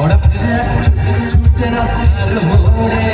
ওরা ফিরে ছুটে রাস্তার মোড়ে।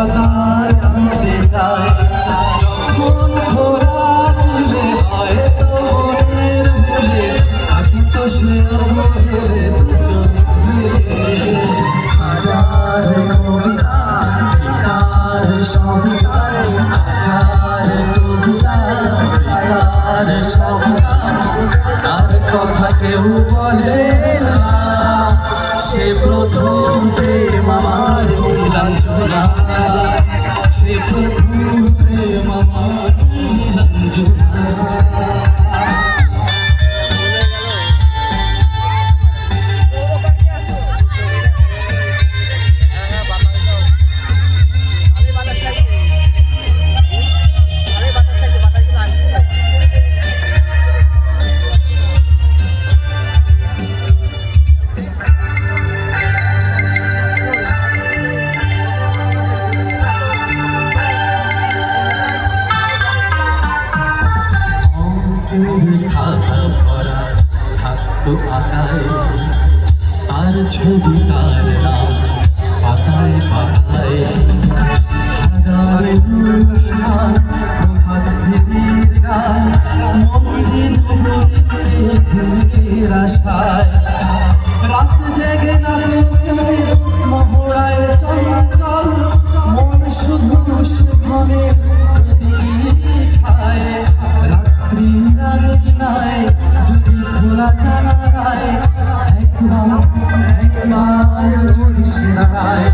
গভীরতা জানতে চায় যখন ঘোরা চলে হয় তোর ভুলে তার কথা কেউ বলে সে প্রথম প্রেম আমার তার ছবি তার নাম। পাতায় পাতায় হাজার জানালায় একবার একবার যদি সেরায়